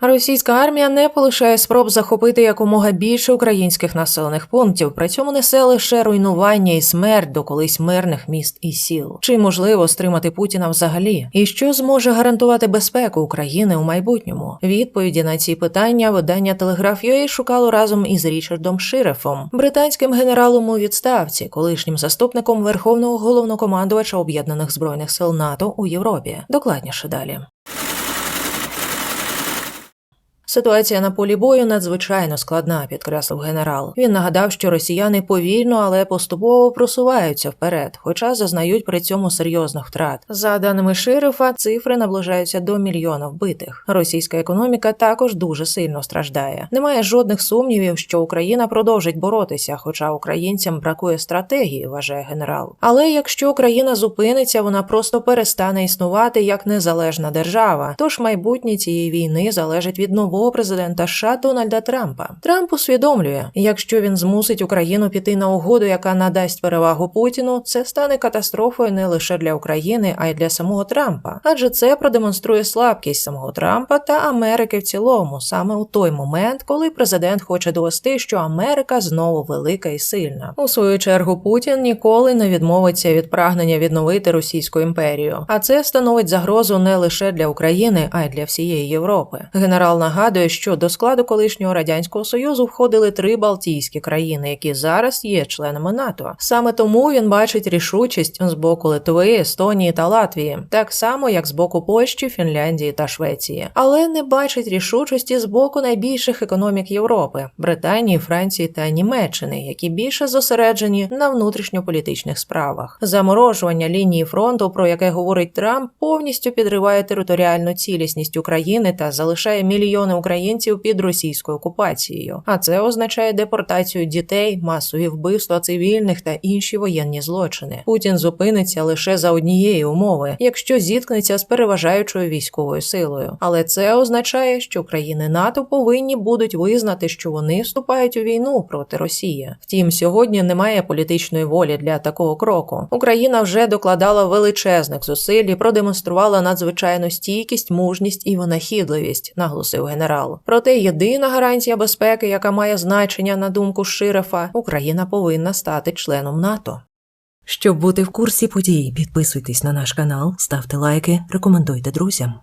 Російська армія не полишає спроб захопити якомога більше українських населених пунктів, при цьому несе лише руйнування і смерть до колись мирних міст і сіл. Чи можливо стримати Путіна взагалі? І що зможе гарантувати безпеку України у майбутньому? Відповіді на ці питання видання Телеграф.ua шукало разом із Річардом Ширефом, британським генералом у відставці, колишнім заступником верховного головнокомандувача об'єднаних збройних сил НАТО у Європі. Докладніше далі. Ситуація на полі бою надзвичайно складна, підкреслив генерал. Він нагадав, що росіяни повільно, але поступово просуваються вперед, хоча зазнають при цьому серйозних втрат. За даними Ширифа, цифри наближаються до мільйона вбитих. Російська економіка також дуже сильно страждає. Немає жодних сумнівів, що Україна продовжить боротися, хоча українцям бракує стратегії, вважає генерал. Але якщо Україна зупиниться, вона просто перестане існувати як незалежна держава. Тож майбутнє цієї війни залежить від нового президента США Дональда Трампа. Трамп усвідомлює, якщо він змусить Україну піти на угоду, яка надасть перевагу Путіну, це стане катастрофою не лише для України, а й для самого Трампа, адже це продемонструє слабкість самого Трампа та Америки в цілому, саме у той момент, коли президент хоче довести, що Америка знову велика і сильна. У свою чергу Путін ніколи не відмовиться від прагнення відновити Російську імперію, а це становить загрозу не лише для України, а й для всієї Європи. Генерал нагадує, що до складу колишнього радянського союзу входили три Балтійські країни, які зараз є членами НАТО. Саме тому він бачить рішучість з боку Литви, Естонії та Латвії, так само як з боку Польщі, Фінляндії та Швеції, але не бачить рішучості з боку найбільших економік Європи Британії, Франції та Німеччини, які більше зосереджені на внутрішньополітичних справах. Заморожування лінії фронту, про яке говорить Трамп, повністю підриває територіальну цілісність України та залишає мільйони українців під російською окупацією. А це означає депортацію дітей, масові вбивства цивільних та інші воєнні злочини. Путін зупиниться лише за однієї умови, якщо зіткнеться з переважаючою військовою силою. Але це означає, що країни НАТО повинні будуть визнати, що вони вступають у війну проти Росії. Втім, сьогодні немає політичної волі для такого кроку. Україна вже докладала величезних зусиль і продемонструвала надзвичайну стійкість, мужність і винахідливість, наголосив генерал. Проте єдина гарантія безпеки, яка має значення на думку Ширефа, Україна повинна стати членом НАТО. Щоб бути в курсі подій, підписуйтесь на наш канал, ставте лайки, рекомендуйте друзям.